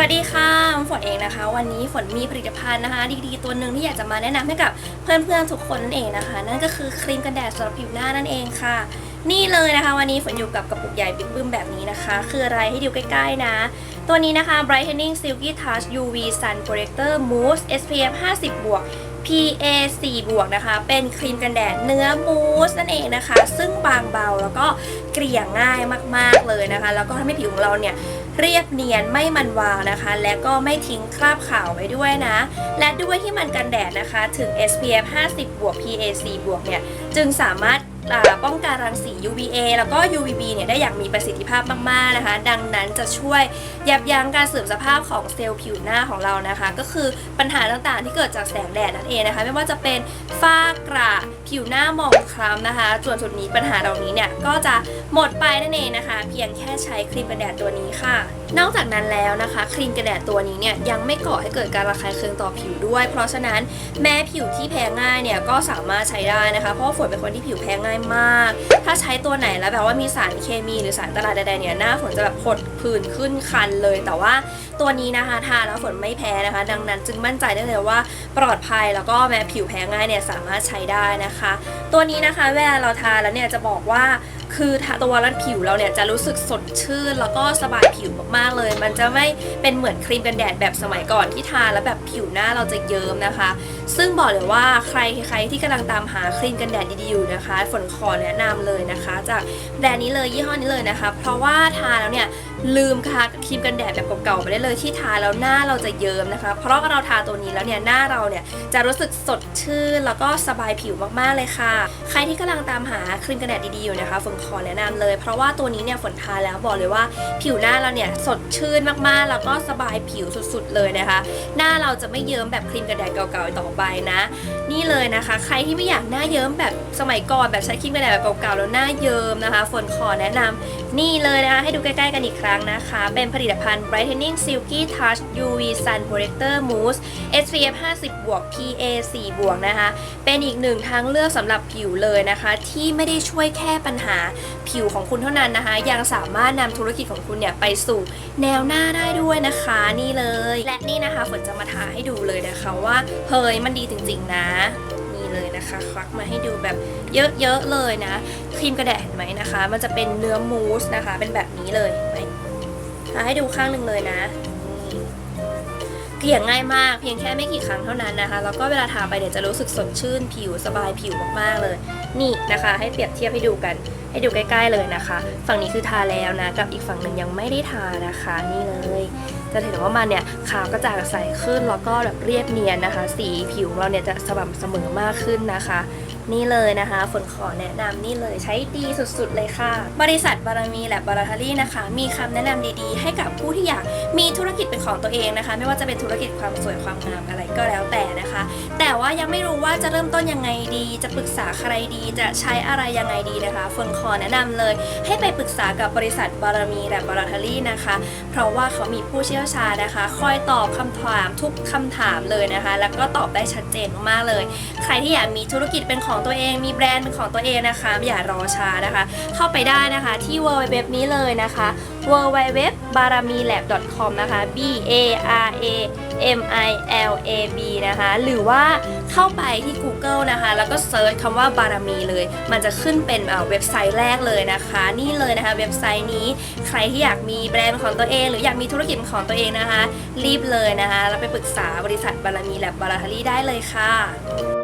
วัสดีค่ะฝนเองนะคะ วันนี้ฝนมีผลิตภัณฑ์นะคะ ดีๆตัวหนึ่งที่อยากจะมาแนะนำให้กับเพื่อนๆทุกคนนั่นเองนะคะ นั่นก็คือครีมกันแดดสำหรับผิวหน้านั่นเองค่ะ นี่เลยนะคะวันนี้ฝนอยู่กับกระปุกใหญ่บิ๊กบึ้มแบบนี้นะคะ คืออะไรให้ดูใกล้ๆนะ ตัวนี้นะคะ Brightening Silky Touch UV Sun Protector Mousse SPF 50บวก PA 4บวกนะคะ เป็นครีมกันแดดเนื้อมูสนั่นเองนะคะ ซึ่งบางเบาแล้วก็เกลี่ยง่ายมากๆเลยนะคะ แล้วก็ทำให้ผิวของเราเนี่ย เรียบเนียนไม่มันวาวนะคะ และก็ไม่ทิ้งคราบขาวไว้ด้วยนะ และด้วยที่มันกันแดดนะคะ ถึง SPF 50 บวก PA 4 บวกเนี่ย จึงสามารถ ป้องกันรังสี UVA แล้วก็ UVB เนี่ยได้อย่างมีประสิทธิภาพมากๆนะคะ ดังนั้นจะช่วยยับยั้งการเสื่อมสภาพของเซลล์ผิวหน้าของเรานะคะ ก็คือปัญหาต่างๆที่เกิดจากแสงแดดนั่นเองนะคะ ไม่ว่าจะเป็นฝ้ากระผิวหน้าหมองคล้ำนะคะ ส่วนสุดนี้ปัญหาเหล่านี้เนี่ยก็จะหมดไปนั่นเองนะคะ เพียงแค่ใช้ครีมกันแดดตัวนี้ค่ะ นอกจากนั้นแล้วนะคะ ครีมกันแดดตัวนี้เนี่ยยังไม่ก่อให้เกิดการระคายเคืองต่อผิวด้วย เพราะฉะนั้นแม้ผิวที่แพ้ง่ายเนี่ยก็สามารถใช้ได้นะคะ เพราะฝนเป็นคนที่ผิวแพ้ง่ายมาก ถ้าใช้ตัวไหนแล้วแบบว่ามีสารเคมีหรือสารตลาดใดๆเนี่ยหน้าฝนจะแบบผดผื่นขึ้นคันเลย แต่ว่าตัวนี้นะคะทาแล้วฝนไม่แพ้นะคะ ดังนั้นจึงมั่นใจได้เลยว่าปลอดภัยแล้วก็แม้ผิวแพ้ง่ายเนี่ยสามารถใช้ได้นะคะ ตัวนี้นะคะเวลาเราทาแล้วเนี่ยจะบอกว่า คือทาตัวรัดผิวเราเนี่ยจะรู้สึกสดชื่น แล้วก็สบายผิวมากๆเลย มันจะไม่เป็นเหมือนครีมกันแดดแบบสมัยก่อนที่ทาแล้วแบบผิวหน้าเราจะเยิ้มนะคะ ซึ่งบอกเลยว่าใครใครที่กำลังตามหาครีมกันแดดดีๆอยู่นะคะ ฝนขอแนะนำเลยนะคะ จากแบรนด์นี้เลยยี่ห้อนี้เลยนะคะ เพราะว่าทาแล้วเนี่ยลืมค่ะครีมกันแดดแบบเก่าๆไปได้เลยที่ทาแล้วหน้าเราจะเยิ้มนะคะ เพราะเราทาตัวนี้แล้วเนี่ยหน้าเราเนี่ยจะรู้สึกสดชื่นแล้วก็สบายผิวมากๆเลยค่ะ ใครที่กำลังตามหาครีมกันแดดดีๆอยู่นะคะฝนขออแนะนำเลย เพราะว่าตัวนี้เนี่ยฝนทาแล้วบอกเลยว่า ผิวหน้าเราเนี่ยสดชื่นมากๆ แล้วก็สบายผิวสุดๆเลยนะคะ หน้าเราจะไม่เยิ้มแบบครีมกระแดดเก่าๆต่อไปนะ นี่เลยนะคะ ใครที่ไม่อยากหน้าเยิ้มแบบสมัยก่อนแบบใช้ครีมกระแดดแบบเก่าๆแล้วหน้าเยิ้มนะคะ ฝนขอแนะนำ นี่เลยนะคะให้ดูใกล้ๆกันอีกครั้งนะคะ เป็นผลิตภัณฑ์ Brightening Silky Touch UV Sun Protector Mousse SPF 50 บวก PA 4 บวกนะคะ เป็นอีกหนึ่งทางเลือกสำหรับผิวเลยนะคะ ที่ไม่ได้ช่วยแค่ปัญหาผิวของคุณเท่านั้นนะคะ ยังสามารถนำธุรกิจของคุณเนี่ย ไปสู่แนวหน้าได้ด้วยนะคะนี่เลย และนี่นะคะฝนจะมาทาให้ดูเลยนะคะว่าเฮ้ยมันดีจริงๆนะ นะคะ ควักมาให้ดูแบบเยอะๆเลยนะ ครีมกระแดดเห็นไหมนะคะ มันจะเป็นเนื้อมูสนะคะ เป็นแบบนี้เลยไหมาให้ดูข้างหนึ่งเลยนะเกลี่ยง่ายมากเพียงแค่ไม่กี่ครั้งเท่านั้นนะคะ แล้วก็เวลาทาไปเนี่ยวจะรู้สึกสดชื่นผิวสบายผิวมากๆเลย นี่นะคะ ให้เปรียบเทียบให้ดูกัน ให้ดูใกล้ ๆเลยนะคะ ฝั่งนี้คือทาแล้วนะ กับอีกฝั่งหนึ่งยังไม่ได้ทานะคะ นี่เลย จะเห็นว่ามันเนี่ยขาวกระจ่างใสขึ้นแล้วก็แบบเรียบเนียนนะคะ สีผิวของเราเนี่ยจะสม่ำเสมอมากขึ้นนะคะ นี่เลยนะคะ ฝนขอแนะนำนี่เลยใช้ดีสุดๆเลยค่ะ บริษัทบารมีและบาราทารี่นะคะ มีคำแนะนำดีๆ ให้กับผู้ที่อยากมีธุรกิจเป็นของตัวเองนะคะ ไม่ว่าจะเป็นธุรกิจความสวยความงามอะไรก็แล้วแต่นะคะ แต่ว่ายังไม่รู้ว่าจะเริ่มต้นยังไงดี จะปรึกษาใครดีจะใช้อะไรยังไงดีนะคะ ฝนขอแนะนำเลย ให้ไปปรึกษากับบริษัทบารมีและบาราทารี่นะคะ เพราะว่าเขามีผู้เชี่ยวชาญนะคะ คอยตอบคำถามทุกคำถามเลยนะคะ แล้วก็ตอบได้ชัดเจนมากๆเลย ใครที่อยากมีธุรกิจเป็นของตัวเอง มีแบรนด์เป็นของตัวเองนะคะอย่ารอช้านะคะ เข้าไปได้นะคะที่ www นี้เลยนะคะ www baramilab com นะคะ b a r a m i l a b นะคะ หรือว่าเข้าไปที่ Google นะคะ แล้วก็เซิร์ชคำว่าบารมีเลย มันจะขึ้นเป็นเอ่อเว็บไซต์แรกเลยนะคะ นี่เลยนะคะเว็บไซต์นี้ใครที่อยากมีแบรนด์เป็นของตัวเอง หรืออยากมีธุรกิจเป็นของตัวเองนะคะ รีบเลยนะคะ แล้วไปปรึกษาบริษัทบารมีแลบบาราทารีได้เลยค่ะ